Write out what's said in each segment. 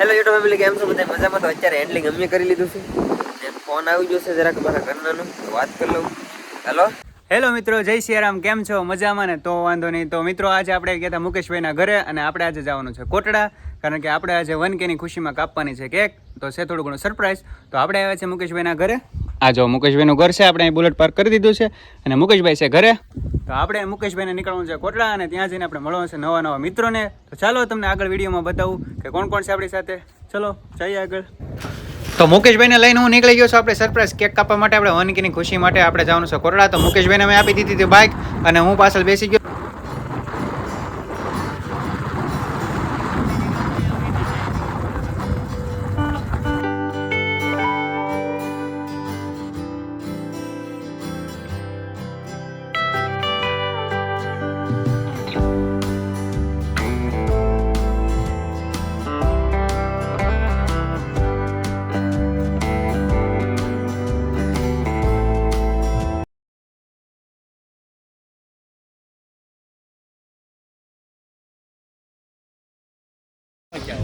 Hello YouTube family કેમ છો? બધા મજામાં? તો અત્યારે હેન્ડલિંગ અમે કરી લીધું છે. ફોન આવી ગયો છે જરાક મારા ઘરનાનો. વાત કરી લઉં. હેલો હેલો મિત્રો, જય સિયારામ. કેમ છો? મજામાં ને? તો વાંધો નહીં. તો મિત્રો, આજે આપણે ગયા હતા મુકેશભાઈના ઘરે અને આપણે આજે જવાનું છે કોટડા. કારણ કે આપણે આજે વન કેની ખુશીમાં કાપવાની છે કેક. તો છે થોડું ઘણું સરપ્રાઈઝ તો આપણે આવ્યા છે મુકેશભાઈના ઘરે. આ જો મુકેશભાઈનું ઘર છે, આપણે અહીં બુલેટ પાર્ક કરી દીધું છે. અને મુકેશભાઈ છે ઘરે. તો આપણે મુકેશભાઈને નીકળવાનું છે કોટડા અને ત્યાં જઈને આપણે મળવાનું છે નવા નવા મિત્રોને. તો ચાલો તમને આગળ વિડીયોમાં બતાવું કે કોણ કોણ છે આપણી સાથે. ચલો જઈએ આગળ. તો મુકેશભાઈને લઈને હું નીકળી ગયો છું આપણે સરપ્રાઈઝ કેક કાપવા માટે. આપણે વનકીની ખુશી માટે આપણે જવાનું છે કોટડા. તો મુકેશભાઈને મેં આપી દીધી હતી બાઇક અને હું પાછળ બેસી ગયો.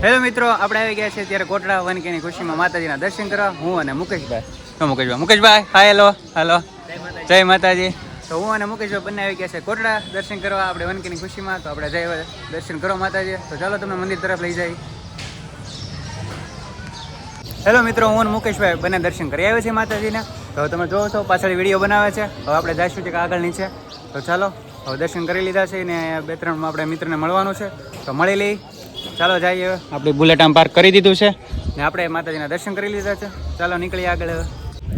હેલો મિત્રો, આપણે આવી ગયા છે ત્યારે કોટડા વનકેની ખુશીમાં માતાજીના દર્શન કરવા. હું અને મુકેશભાઈ. તો મુકેશભાઈ? મુકેશભાઈ હાય હેલો હેલો જય માતાજી. તો હું અને મુકેશભાઈ બંને આવી ગયા છે કોટડા દર્શન કરવા. આપણે વનકેની ખુશીમાં, તો આપણે જય દર્શન કરો માતાજી. તો ચાલો તમને મંદિર તરફ લઈ જાય. હેલો મિત્રો, હું અને મુકેશભાઈ બંને દર્શન કરી આવ્યા છીએ માતાજીને. તો તમે જોવો છો, પાછળ વીડિયો બનાવે છે. હવે આપણે જઈશું કે આગળ નીચે તો ચાલો, હવે દર્શન કરી લીધા છે ને બે ત્રણ આપણે મિત્રને મળવાનું છે. તો મળી લઈ ચાલો જઈએ. આપણી બુલેટ આમ પાર્ક કરી દીધું છે. ને આપણે માતાજીના દર્શન કરી લીધા છે. ચાલો નીકળીએ આગળ.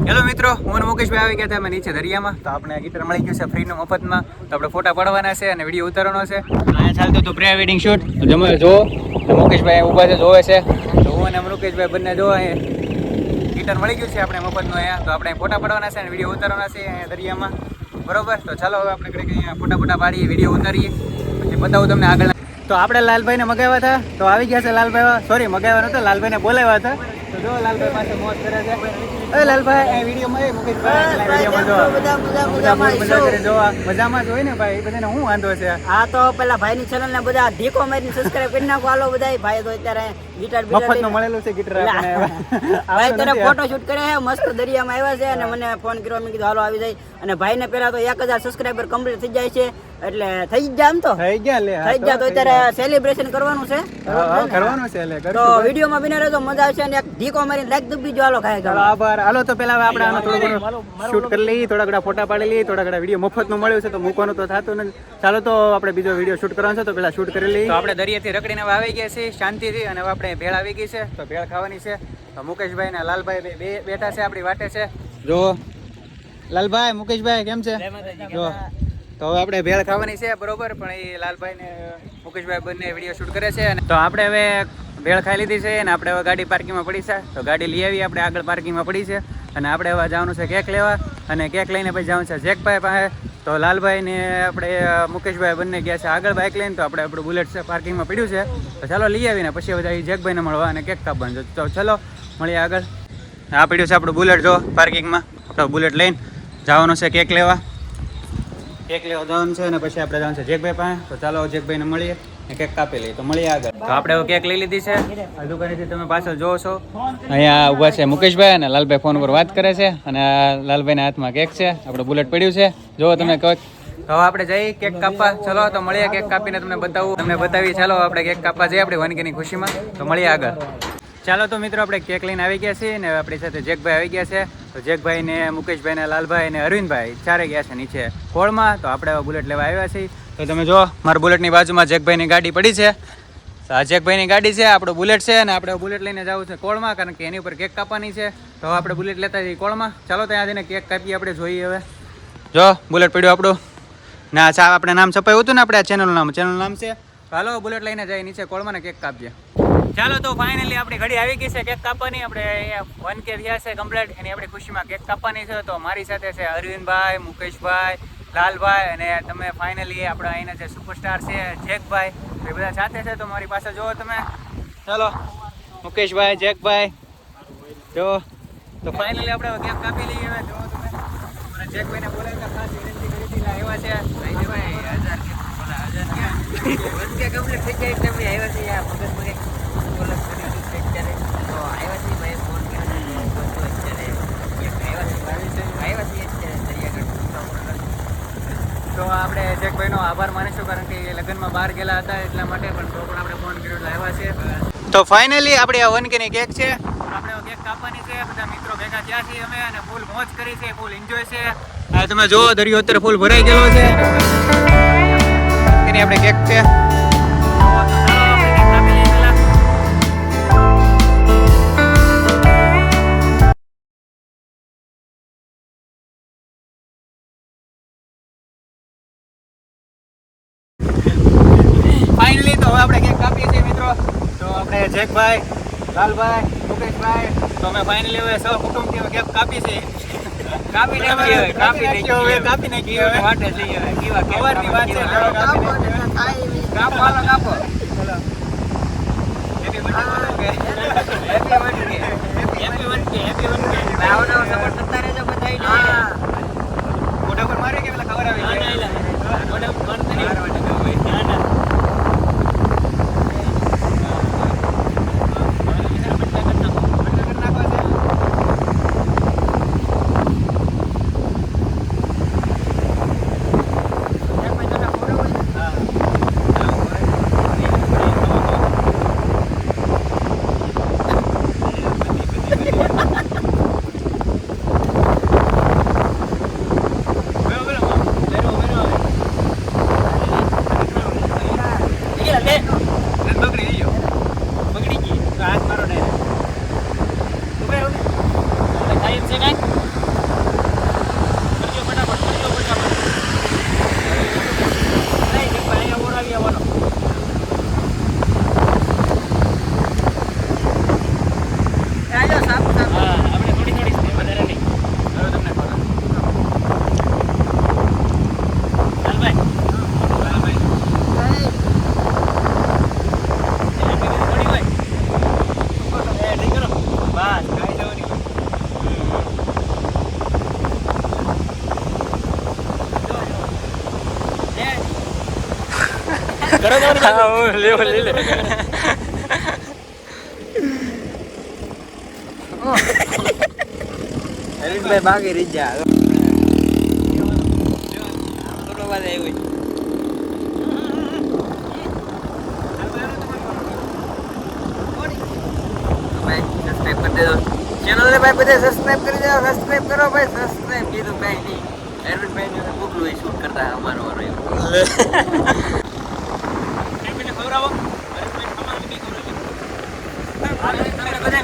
હેલો મિત્રો હું મુકેશભાઈ આવી ગયા હતા અમે નીચે દરિયામાં. તો આપણે ગીતર મળી ગયું છે ફ્રીનું મફતમાં. તો આપણે ફોટા પાડવાના છે અને વીડિયો ઉતારવાનો છે. અહીંયા ચાલતું હતું પ્રી વેડિંગ શૂટ જમે જો મુકેશભાઈ ઊભા છે જોવે છે. તો હું અને મુકેશભાઈ બંને જો અહીંયા ગીટર મળી ગયું છે આપણે મફતનું અહીંયા. તો આપણે ફોટા પાડવાના છે અને વીડિયો ઉતારવાના છે અહીંયા દરિયામાં. બરોબર? તો ચાલો હવે આપણે કંઈક અહીંયા ફોટા ફોટા પાડીએ વીડિયો ઉતારીએ. પછી બતાવું તમને આગળ તો આપણે લાલભાઈને મગાવ્યા હતા. તો આવી ગયા છે લાલભાઈ. સોરી મગાવ્યા નતા લાલભાઈને બોલાવ્યા હતા. તો જો લાલભાઈ પાસે મોજ કરે છે. અરે લાલભાઈ એ વિડીયોમાં એ મુકેશભાઈ વિડીયોમાં જો. મજામાં મજા કરે. જોવા મજામાં જ હોય ને ભાઈ બધાને શું વાંધો છે? હા તો પેલા ભાઈની ચેનલ ને બધા ધીકો મારીને સબસ્ક્રાઇબ કરી નાખો. હાલો બધા ભાઈ તો અત્યારે ગિટાર મળેલું છે ગીટર ભાઈ અત્યારે ફોટો શૂટ કરે છે? મસ્ત દરિયામાં આવ્યા છે અને મને ફોન કર્યો. મેં કીધું હાલો આવી જાય. અને ભાઈ ને પેલા તો એક હજાર સબસ્ક્રાઈબર કમ્પ્લીટ થઈ જાય છે. એટલે થઈ જ જાય આમ તો? થઈ ગયા લે થઈ ગયા તો અત્યારે સેલિબ્રેશન કરવાનું છે. કરવાનું છે લે તો વિડિયો માં બિના રહેજો મજા આવશે અને એક ધીકો મારીને લાઈક દબી જો હાલો ખાય ચાલો આભાર. હાલો તો પેલા હવે આપણે આનો થોડો ઘણો શૂટ કરી લઈએ થોડા ઘણા ફોટા પાડી લઈએ થોડા ઘણા વીડિયો મફતનું મળ્યું છે તો મૂકવાનું તો થતું નથી. ચાલો તો આપણે બીજો વીડિયો શૂટ કરવાનો છે તો પેલા શૂટ કરી લઈએ. તો આપણે દરિયાથી રખડીને આવી ગયા છીએ શાંતિથી અને આપણે ભેળ આવી ગઈ છે તો ભેળ ખાવાની છે. તો મુકેશભાઈ ને લાલભાઈ બે- બે બેઠા છે આપણી વાટે છે. જો લાલભાઈ મુકેશભાઈ કેમ છે? જો. તો હવે આપણે ભેળ ખાવાની છે, બરોબર? પણ એ લાલભાઈ ને મુકેશભાઈ બંને વીડિયો શૂટ કરે છે તો આપણે હવે ભેળ ખાઈ લીધી છે અને આપણે હવે ગાડી પાર્કિંગમાં પડી છે. તો ગાડી લઈ આવી, આપણે આગળ પાર્કિંગમાં પડી છે અને આપણે હવે જવાનું છે કેક લેવા અને કેક લઈને પછી જવાનું છે જેકભાઈ પાસે. તો લાલભાઈ ને આપણે, મુકેશભાઈ બંને ગયા છે આગળ બાઇક લઈને, તો આપણે આપણું બુલેટ છે પાર્કિંગમાં પડ્યું છે. તો ચાલો લઈ આવીને પછી હવે જેકભાઈને મળવા અને કેક કાપવાનું તો ચલો, મળીએ આગળ. આ પડ્યું છે આપણું બુલેટ, જો પાર્કિંગમાં. તો બુલેટ લઈને જવાનું છે કેક લેવા. કેક લેવા જવાનું છે અને પછી આપણે જવાનું છે જેકભાઈ પાસે. તો ચાલો જેકભાઈને મળીએ ને કેક કાપી તો મળીએ આગળ. તો આપણે કેક લઈ લીધી છે. આ દુકાનેથી તમે પાછળ જોવો છો. અહીંયા ઊભા છે મુકેશભાઈ અને લાલભાઈ ફોન પર વાત કરે છે અને લાલભાઈના હાથમાં કેક છે. આપણે બુલેટ પડ્યું છે. જો તમે કહો હવે આપણે જઈએ કેક કાપવા. ચલો, તો મળીએ કેક કાપીને તમને બતાવું. તમને બતાવીએ ચાલો, આપણે કેક કાપવા જઈએ આપણી વાનગીની ખુશીમાં. તો મળીએ આગળ. ચાલો તો મિત્રો, આપણે કેક લઈને આવી ગયા છીએ ને આપણી સાથે જેકભાઈ આવી ગયા છે. તો જેકભાઈ ને મુકેશભાઈ ને લાલભાઈ ને અરવિંદભાઈ ચારે ગયા છે નીચે કોળમાં તો આપણે બુલેટ લેવા આવ્યા છીએ. તો તમે જો મારા બુલેટની બાજુમાં જેકભાઈની ગાડી પડી છે. તો આ જેકભાઈની ગાડી છે, આપણું બુલેટ છે અને આપણે બુલેટ લઈને જવું છે કોળમાં, કારણ કે એની ઉપર કેક કાપવાની છે. તો આપણે બુલેટ લેતા જઈએ કોળમાં. ચાલો ત્યાં જઈને કેક કાપીએ, આપણે જોઈએ હવે. જો, બુલેટ પડ્યું આપણું. ના ચા આપણે નામ છપાયું હતું ને આપણે, આ ચેનલનું નામ ચેનલનું નામ છે. હાલો, બુલેટ લઈને જઈએ નીચે કોળમાં ને કેક કાપીએ. ચાલો તો ફાઇનલી આપણી ઘડી આવી ગઈ છે, કેક કાપવાની. આપણે વન કે થયા છે કમ્પ્લીટ એની આપણી ખુશીમાં કેક કાપવાની છે. તો મારી સાથે છે અરવિંદભાઈ, મુકેશભાઈ, લાલભાઈ અને તમે ફાઇનલી આપણા અહીંના જે સુપરસ્ટાર છે, જેકભાઈ. એ બધા સાથે છે. તો મારી પાસે જુઓ તમે. ચાલો. મુકેશભાઈ, જેકભાઈ. જો તો ફાઇનલી આપણે કેક કાપી લઈએ હવે. જુઓ તમે. અને જેકભાઈને બોલાવતા ખાસ વિનંતી કરી હતી. આવ્યા છે. ભાઈ હજાર કે હજાર કે કમ્પ્લીટ થઈ જાય તમે આવ્યા છે યાર મગજ મગજ તો આપણે જેકભાઈનો આભાર માનીશું કારણ કે એ લગ્નમાં બહાર ગયેલા હતા એટલા માટે પણ તો પણ આપણે ફોન કર્યો લાવ્યા છે. તો ફાઇનલી આપણે આ વનકેની કેક છે. આપણે કેક કાપવાની છે બધા મિત્રો ભેગા થયા છીએ અમે અને ફૂલ મોજ કરી છે ફૂલ એન્જોય છે. આ તમે જુઓ દરિયો અત્યારે ફૂલ ભરાઈ ગયેલો છે. એની આપણે કેક છે. તો આપણે જેકભાઈ લાલભાઈ મુકેશભાઈ તો અમે ફાઇનલી હવે સૌ કુટુંબથી હવે કેપ કાપી છે. કાપી નાખી હવે કાપી નાખી હવે કાપી નાખી હવે. વાટે જઈ હવે કેવા સવારની વાત છે કાપી હાલો કાપો. Happy birthday happy birthday happy birthday happy birthday આવો નવો સપોર્ટ કરતા રહેજો બધાયને. મોઢા પર મારે કે પેલા ખબર આવી મોઢા પર નહીં મારવા ના ના બગડી ગયો બગડી ગઈ તો હાથ મારો ને ઉભે ઉભે ટાઈમ છે કાંઈ કરજો ફટાફટ કરજો ફટાફટ નહીં કે ભાઈ અહીંયા બોલાવી આવવાનો આજો, સાફ, સાફ. હા આપણે થોડી થોડી જ છે, વધારે નહીં હવે તમને ખબર લાલભાઈ લાલભાઈ થોડી ભાઈ એ ઠીક કરો બસ કાંઈ જવાની કરો હા હું લેવો લઈ લે હરીશભાઈ બાકી રહી જા થોડો વાત આવ્યો ભાઈ સબસ્ક્રાઇબ કરી દેજો ચેનલ ને ભાઈ બધા સબસ્ક્રાઇબ કરી દેજો સબસ્ક્રાઇબ કરો ભાઈ સબસ્ક્રાઇબ કીધું ભાઈ નહીં અરવિંદભાઈ ને મોકલું એ શૂટ કરતા અમારો વારો એવો ફેમિલી ખવડાવો હરેશભાઈ ખમણ બી ખવડાવો તમને બધાને ખવડાવવાની આવી આવો થોડુંક જ હો. હા, બોલો બે, ખાવાનું નથી? ખાઈ લો, ઉભે. લો. એ હરેશભાઈ થોડીક જ હો, હવે બધું નિરાશ. જાઓ, જાઓ. ખાઈ જાઓ. એ જેકભાઈના ભાવે. એ થોડી આપજો, નાખો.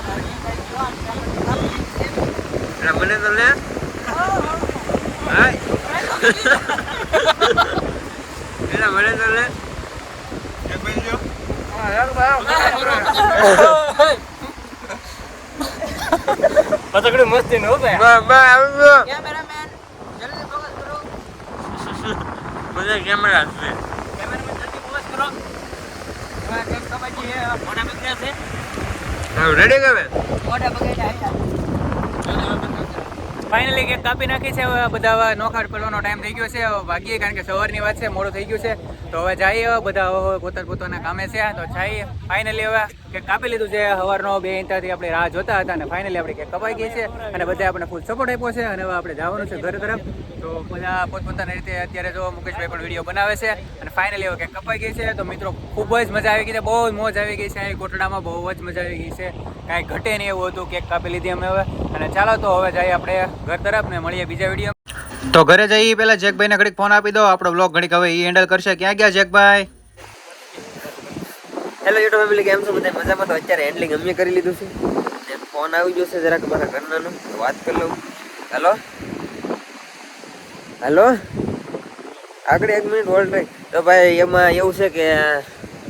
હવે ઈ શોખ એલા મને તો લે. હાય. એલા મને તો લે. પતંગડી મસ્તી નો ભાઈ. બા આવજો કેમેરામેન, જલ્દી focus કરો. બધા કેમેરા છે. કેમેરામેન જલ્દી ફોકસ કરો. હવે કેમ કબાજી હે મોઢા બગડ્યા છે? રેડી કર મોઢા બગાડ્યા, હાલ્યા. ફાઇનલી કેક કાપી નાખી છે બધા નોખાટ કરવાનો ટાઈમ થઈ ગયો છે ભાગીએ કારણ કે સવારની વાત છે, મોડું થઈ ગયું છે. તો હવે જઈએ બધા હવે પોતા પોતાના કામે છે, તો જઈએ. ફાઇનલી હવે કેક કાપી લીધું છે, સવારનો બે ઇંચાથી આપણે રાહ જોતા હતા અને ફાઇનલી આપણે કેક કપાઈ ગઈ છે અને બધા આપણે ફૂલ સપોર્ટ આપ્યો છે અને હવે આપણે જવાનું છે ઘર તરફ. તો બધા પોતપોતાની રીતે અત્યારે જો મુકેશભાઈ પણ વીડિયો બનાવે છે અને ફાઇનલી હવે કેક કપાઈ ગઈ છે. તો મિત્રો, ખૂબ જ મજા આવી ગઈ છે, બહુ જ મોજ આવી ગઈ છે. અહીં કોટડામાં બહુ જ મજા આવી ગઈ છે. કાંઈ ઘટે નહીં એવું હતું કેક કાપી લીધી અમે હવે. અને ચાલો તો હવે જઈએ આપણે ઘર તરફ ને મળીએ બીજા વીડિયો તો ઘરે જઈએ પેલા જેકભાઈને ઘડીક ફોન આપી દો. આપણો બ્લોગ ઘડીક હવે ઈ હેન્ડલ કરશે. ક્યાં ગયા જેકભાઈ? હેલો યુટ્યુબ ફેમિલી કેમ છો? બધા મજામાં? તો અત્યારે હેન્ડલિંગ અમે કરી લીધું છે. ફોન આવી ગયો છે જરાક મારા ઘરનાનો. વાત કરી લઉં. હેલો હેલો આગળ એક મિનિટ હોલ્ડ રહી તો ભાઈ એમાં એવું છે કે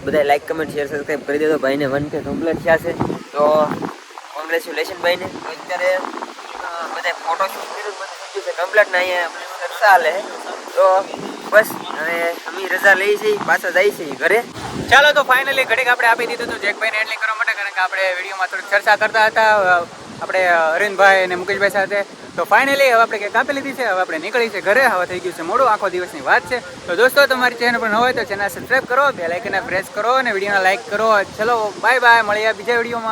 બધા લાઈક કમેન્ટ શેર સબસ્ક્રાઈબ કરી દેજો. ભાઈને વન કે કમ્પ્લીટ થયા છે. તો કોંગ્રેચ્યુલેશન ભાઈને. તો અત્યારે બધા ફોટો શૂટ કર્યું, બધું છે. કમ્પ્લીટ ને અહીંયા ચાલે તો બસ, હવે અમે રજા લઈ છે, પાછા જાય છે ઘરે. ચાલો, તો ફાઇનલી ઘડીક આપણે આપી દીધું હતું જેકભાઈને હેન્ડલિંગ કરવા માટે, કારણ કે આપણે વિડીયોમાં થોડીક ચર્ચા કરતા હતા. આપણે અરવિંદભાઈ અને મુકેશભાઈ સાથે. તો ફાઇનલી હવે આપણે કંઈક આપી લીધી છે, હવે આપણે નીકળી છે ઘરે. હવે થઈ ગયું છે મોડું, આખો દિવસની વાત છે. તો દોસ્તો, તમારી ચેનલ પર ન હોય તો ચેનલ સબસ્ક્રાઈબ કરો બે લાઇકને પ્રેસ કરો અને વિડીયોને લાઇક કરો. ચલો બાય બાય મળીએ બીજા વિડીયોમાં.